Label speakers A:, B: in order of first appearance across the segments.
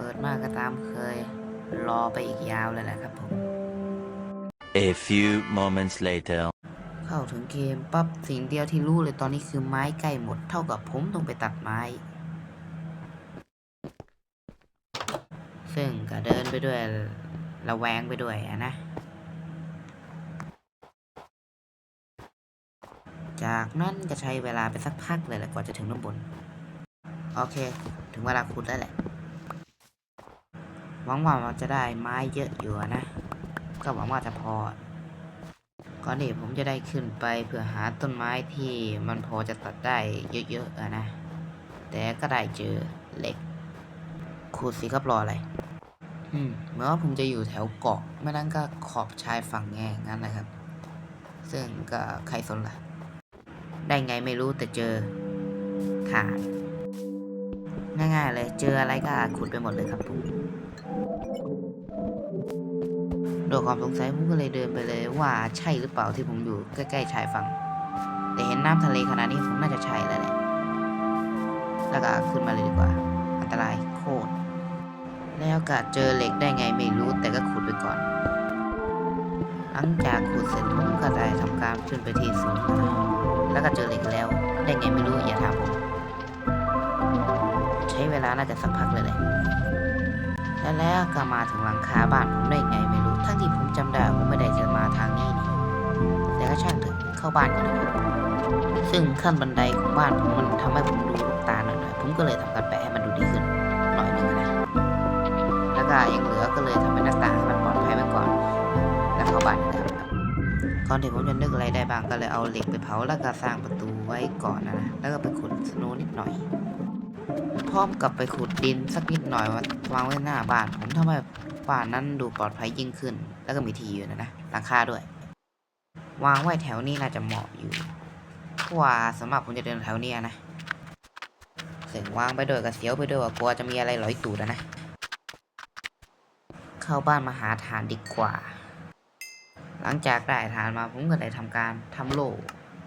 A: ปิดมาก็ตามเคย รอไปอีกยาวเลยแหละครับผม
B: A few moments later.
A: เข้าถึงเกมปั๊บสิ่งเดียวที่รู้เลยตอนนี้คือไม้ใกล้หมดเท่ากับผมต้องไปตัดไม้ ซึ่งก็เดินไปด้วยระแวงไปด้วยอะนะ จากนั้นก็ใช้เวลาไปสักพักเลยแหละกว่าจะถึงด้านบน โอเค ถึงเวลาขุดแล้วแหละ หวังว่ามันจะได้ไม้เยอะอยู่อะนะ ก็หวังว่าจะพอ ก่อนที่ผมจะได้ขึ้นไปเพื่อหาต้นไม้ที่มันพอจะตัดได้เยอะๆอะนะ แต่ก็ได้เจอเหล็กขุดสิครับรออะไรอืมเหมื่อนว่าผมจะอยู่แถวเกาะไม่นั้นก็ขอบชายฝั่งแง่งั้นนะครับ ซึ่งก็ใครสนล่ะ ได้ไงไม่รู้แต่เจอฐานง่ายๆเลย เจออะไรก็ขุดไปหมดเลยครับผม โดยความสงสัยผมก็เลยเดินไปเลยว่าใช่หรือเปล่าที่ผมอยู่ใกล้ๆชายฝั่งแต่เห็นน้ำทะเลขนาดนี้ผมน่าจะใช่แล้วแหละแล้วก็ขึ้นมาเลยดีกว่า อันตรายโคตรแล้วก็เจอเหล็กได้ไงไม่รู้แต่ก็ขุดไปก่อน หลังจากขุดเสร็จผมก็ได้ทำการขึ้นไปที่สูงแล้วก็เจอเหล็กแล้ว ได้ไงไม่รู้อย่าถามผม ใช้เวลาน่าจะสักพักเลยแหละ และแล้วก็มาถึงหลังคาบ้านผมได้ไงไม่รู้ ทั้งที่ผมจำได้ผมไม่ได้จะมาทางนี้นี่แต่ก็ช่างเถอะเข้าบ้านกันเลยซึ่งขั้นบันไดของบ้านผมมันทำให้ผมดูลูกตาหน่อยๆผมก็เลยทำการแปะให้มันดูดีขึ้นหน่อยหนึงนะแล้วก็ยังเหลือก็เลยทำเป็นหน้าต่างให้มันปลอดภัยไว้ก่อน แล้วเข้าบ้านกันก่อนที่ผมจะนึกอะไรได้บ้างก็เลยเอาเหล็กไปเผาแล้วก็สร้างประตูไว้ก่อนนะนะแล้วก็ไปขุดสโนนิดหน่อย พร้อมกับไปขุดดินสักนิดหน่อยวางไว้หน้าบ้าน ผมทำให้บ้านนั้นดูปลอดภัยยิ่งขึ้น แล้วก็มีทีอยู่นะนะหลังคาด้วย วางไว้แถวนี้น่าจะเหมาะอยู่เพราะว่าสำหรับผมจะเดินแถวเนี้ยนะเสียงวางไปด้วยกับเสียวไปด้วยว่ากลัวจะมีอะไรหลอยตูดนะ เข้าบ้านมาหาฐานดีกว่า หลังจากได้ฐานมาผมก็ได้ทำการทำโล่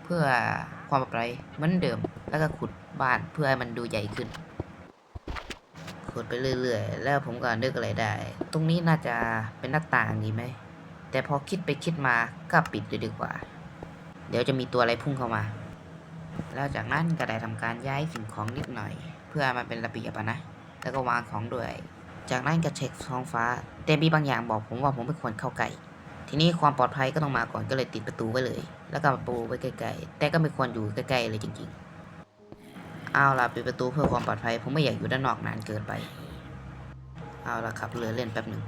A: เพื่อความปลอดภัยเหมือนเดิม แล้วก็ขุดบ้านเพื่อให้มันดูใหญ่ขึ้น ขุดไปเรื่อยๆ แล้วผมก็นึกอะไรได้ ตรงนี้น่าจะเป็นหน้าต่างดีไหม แต่พอคิดไปคิดมาก็ปิดเลยดีกว่า เดี๋ยวจะมีตัวอะไรพุ่งเข้ามา แล้วจากนั้นก็ได้ทำการย้ายสิ่งของนิดหน่อย เพื่อมันเป็นระเบียบอะนะ แล้วก็วางของด้วย จากนั้นก็เช็คท้องฟ้า แต่มีบางอย่างบอกผมว่าผมไม่ควรเข้าใกล้ ทีนี้ความปลอดภัยก็ต้องมาก่อนก็เลยติดประตูไว้เลย แล้วก็ประตูไว้ใกล้ๆแต่ก็ไม่ควรอยู่ใกล้ๆเลยจริงๆ เอาล่ะปิดประตูเพื่อความปลอดภัย ผมไม่อยากอยู่ด้านนอกนานเกินไป เอาล่ะขับเรือเล่นแป๊บหนึ่ง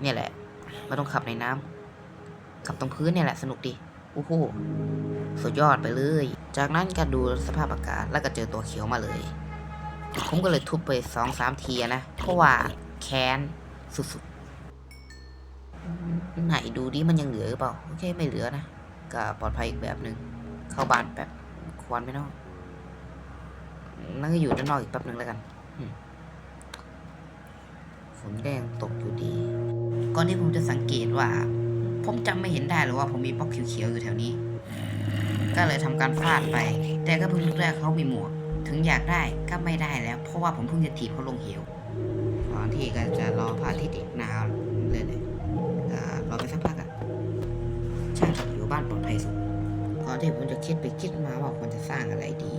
A: เนี่ยแหละไม่ต้องขับในน้ำขับตรงพื้นเนี่ยแหละสนุกดีโอ้โหสุดยอดไปเลย จากนั้นก็ดูสภาพอากาศแล้วก็เจอตัวเขียวมาเลย ผมก็เลยทุบไปสองสามทีนะ เพราะว่าแค้นสุดๆ ไหนดูดิมันยังเหลือหรือเปล่า โอเคไม่เหลือนะ ก็ปลอดภัยอีกแบบหนึ่ง เข้าบ้านแป๊บควันไม่นอก นั่งอยู่ด้านนอกอีกแป๊บหนึ่งแล้วกันอืมฝนแดงตกอยู่ดี ก่อนที่ผมจะสังเกตว่า ผมจำไม่เห็นได้หรือว่าผมมีบล็อกเขียวๆอยู่แถวนี้ ก็เลยทำการฟาดไป แต่ก็เพิ่งนึกได้เขามีหมวก ถึงอยากได้ก็ไม่ได้แล้ว เพราะว่าผมเพิ่งจะถีบเขาลงเหวก่อนที่ก็จะรอพระอาทิตย์อีกนานเลยเลยก็รอไปสักพักอะช่างเถอะอยู่บ้านปลอดภัยสุดก่อนที่ผมจะคิดไปคิดมาว่าควรจะสร้างอะไรดี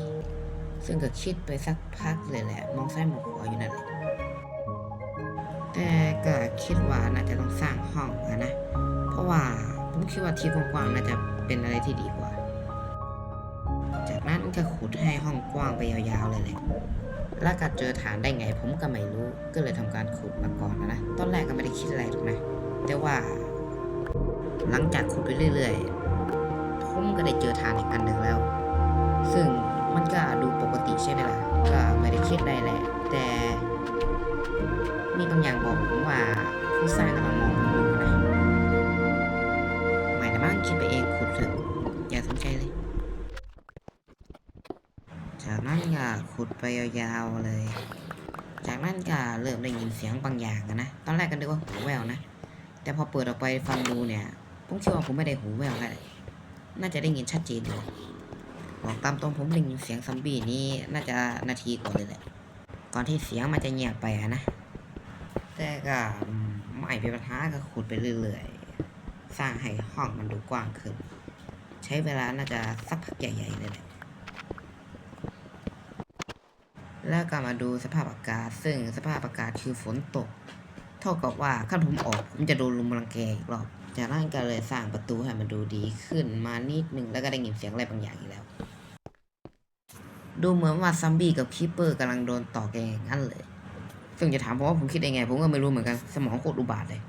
A: ซึ่งก็คิดไปสักพักเลยแหละ มองซ้ายมองขวาอยู่นั่นแหละแต่ก็คิดว่าน่าจะต้องสร้างห้องอะนะ เพราะว่าผมคิดว่าที่กว้างๆน่าจะเป็นอะไรที่ดีกว่า จากนั้นก็ขุดให้ห้องกว้างไปยาวๆเลยแหละแล้วก็เจอฐานได้ไงผมก็ไม่รู้ ก็เลยทำการขุดมาก่อนนะนะ ตอนแรกก็ไม่ได้คิดอะไรหรอกนะ แต่ว่า หลังจากขุดไปเรื่อย ๆ ผมก็ได้เจอฐานอีกอันหนึ่งแล้ว ซึ่ง มันก็ดูปกติใช่ไหมล่ะ ก็ไม่ได้คิดอะไรแหละ แต่มีบางอย่างบอกผมว่าผู้สร้างกำลังมองผมอยู่นะไม่นะมั้างคิดไปเองขุดเถอะอย่าสนใจเลย จากนั้นก็ขุดไปยาวๆเลย จากนั้นก็เริ่มได้ยินเสียงบางอย่างนะ ตอนแรกก็นึกว่าหูแววนะ แต่พอเปิดออกไปฟังดูเนี่ย ผมคิดว่าผมไม่ได้หูแววแล้วน่าจะได้ยินชัดเจนเลย บอกตามตรงผมได้ยินเสียงซอมบี้นี้น่าจะนาทีก่อนเลยแหละ ก่อนที่เสียงมันจะเงียบไปนะ แต่ก็ไม่เป็นปัญหาก็ขุดไปเรื่อยๆ สร้างให้ห้องมันดูกว้างขึ้น ใช้เวลาน่าจะสักพักใหญ่ๆเลยแหละ แล้วก็มาดูสภาพอากาศ ซึ่งสภาพอากาศคือฝนตก เท่ากับว่าขั้นผมออกผมจะโดนลุมรังแกอีกรอบจากนั้นก็เลยสร้างประตูให้มันดูดีขึ้นมานิดนึงแล้วก็ได้ยินเสียงอะไรบางอย่างอีกแล้ว ดูเหมือนว่าซัมบี้กับคีเปอร์กำลังโดนต่อแกงั้นเลย ซึ่งจะถามผมว่าผมคิดยังไง ผมก็ไม่รู้เหมือนกัน สมองโคตรอุบาทเลย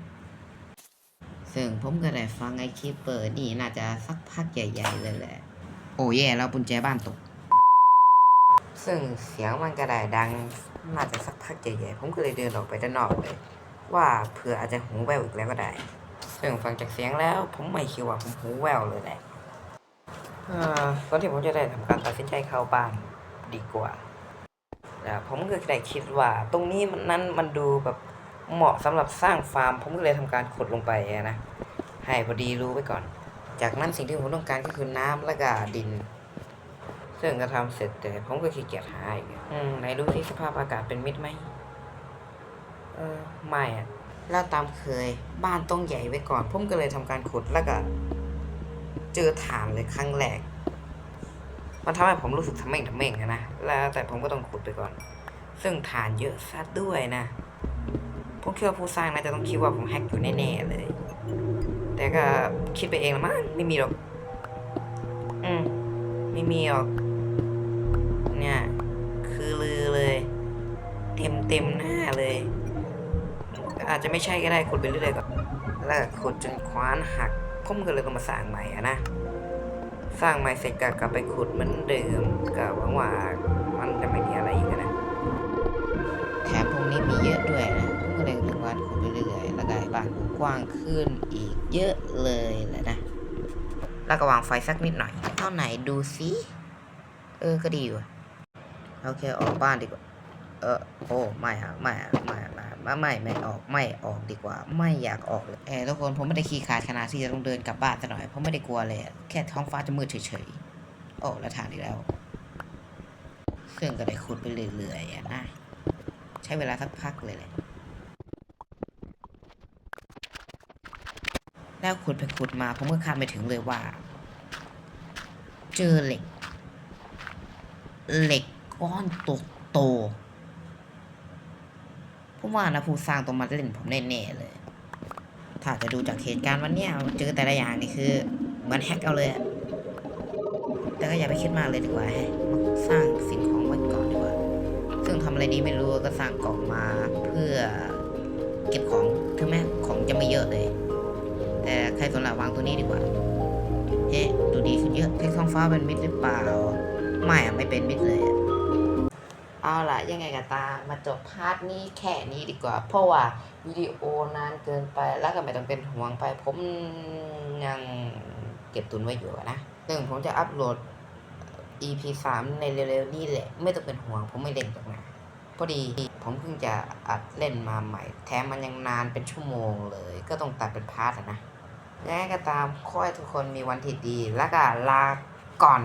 A: ซึ่งผมก็ได้ฟังไอ้คีเปอร์นี่น่าจะสักพักใหญ่ๆเลยแหละ โอ้แย่แล้วกุญแจบ้านตก ซึ่งเสียงมันก็ได้ดังน่าจะสักพักใหญ่ๆ ผมก็เลยเดินออกไปด้านนอกเลย ว่าเผื่ออาจจะหูแว่วอีกแล้วก็ได้ ซึ่งฟังจากเสียงแล้ว ผมไม่คิดว่าผมหูแว่วเลยแหละตอนที่ผมจะได้ทำการตัดสินใจเข้าบ้าน ดีกว่าแต่ผมก็ได้คิดว่าตรงนี้มันนั้นมันดูแบบเหมาะสำหรับสร้างฟาร์ม ผมก็เลยทำการขุดลงไปนะ ให้พอดีรู้ไว้ก่อน จากนั้นสิ่งที่ผมต้องการก็คือน้ำและก็ดิน ซึ่งก็ทำเสร็จแต่ผมก็ขี้เกียจหาอีกอืมไหนดูที่สภาพอากาศเป็นมิตรไหมเออไม่อะแล้วตามเคยบ้านต้องใหญ่ไว้ก่อน ผมก็เลยทำการขุดแล้วก็ เจอฐานเลยครั้งแรก มันทำให้ผมรู้สึกทำเม่งทำเม่งอะนะ แล้วแต่ผมก็ต้องขุดไปก่อน ซึ่งฐานเยอะซะด้วยนะ ผมคิดว่าผู้สร้างน่าจะต้องคิดว่าผมแฮกอยู่แน่ๆเลย แต่ก็คิดไปเองละมั้ง ไม่มีหรอก อืม ไม่มีหรอก เนี่ย คือลือเลย เต็มเต็มหน้าเลย อาจจะไม่ใช่ก็ได้ขุดไปเรื่อยๆก่อน แล้วขุดจนคว้านหักผมก็เลยต้องมาสร้างใหม่อะนะ สร้างใหม่เสร็จก็กลับไปขุดเหมือนเดิมก็หวังว่ามันจะไม่มีอะไรอีกนะ แถมพวกนี้มีเยอะด้วยนะผมก็เลยถึงว่าขุดไปเรื่อยๆแล้วก็ให้บ้านกว้างขึ้นอีกเยอะเลยแหละนะ แล้วก็วางไฟสักนิดหน่อย เท่าไหนดูสิเออก็ดีว่ะโอเคออกบ้านดีกว่า เออโอ้ไม่อะไม่อะไม่อะ ไม่ไม่ไม่ออกไม่ออกดีกว่า ไม่อยากออกเลยเออทุกคนผมไม่ได้ขี้ขาดขนาดที่จะต้องเดินกลับบ้านซะหน่อยผมไม่ได้กลัวเลยแค่ท้องฟ้าจะมืดเฉยๆโอ้แล้วทานอีกแล้ว เครื่องก็ได้ขุดไปเรื่อยๆอะนะใช้เวลาสักพักเลยแหละแล้วขุดไปขุดมาผมก็คาดไม่ถึงเลยว่า เจอเหล็ก เหล็กก้อนโตโต ผมว่านะผู้สร้างต้องมาเล่นผมแน่ๆเลย ถ้าจะดูจากเหตุการณ์วันเนี้ยเจอแต่ละอย่างนี่คือเหมือนแฮกเอาเลยแต่ก็อย่าไปคิดมากเลยดีกว่าแฮะสร้างสิ่งของไว้ก่อนดีกว่า ซึ่งทำอะไรดีไม่รู้ก็สร้างกล่องมาเพื่อเก็บของถึงแม้ของจะไม่เยอะเลย แต่ใครสนละวางตัวนี้ดีกว่าเอ๊ะดูดีขึ้นเยอะเทคท้องฟ้าเป็นมิตรหรือเปล่า ไม่อะไม่เป็นมิตรเลยอะ เอาละยังไงก็ตามมาจบพาร์ทนี้แค่นี้ดีกว่า เพราะว่าวิดีโอนานเกินไปแล้วก็ไม่ต้องเป็นห่วงไป ผมยังเก็บตุนไว้อยู่อะนะซึ่งผมจะอัปโหลด EP 3ในเร็วๆนี้แหละ ไม่ต้องเป็นห่วง ผมไม่เล่นตรงนะพอดีผมเพิ่งจะอัดเล่นมาใหม่ แถมมันยังนานเป็นชั่วโมงเลย ก็ต้องตัดเป็นพาร์ทนะยังไงก็ตามขอให้ทุกคนมีวันที่ดี แล้วก็ลาก่อน